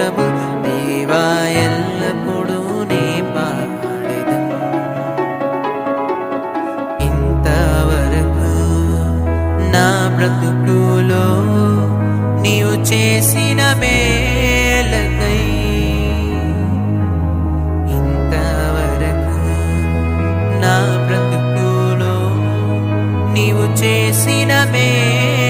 ప్రభు నీవా ఎల్లప్పుడూ నీ పాడదు ఇంతవరకు నా బ్రతుకులో నీవు చేసిన మేలకై ఇంతవరకు నా బ్రతుకులో నీవు చేసిన మేలు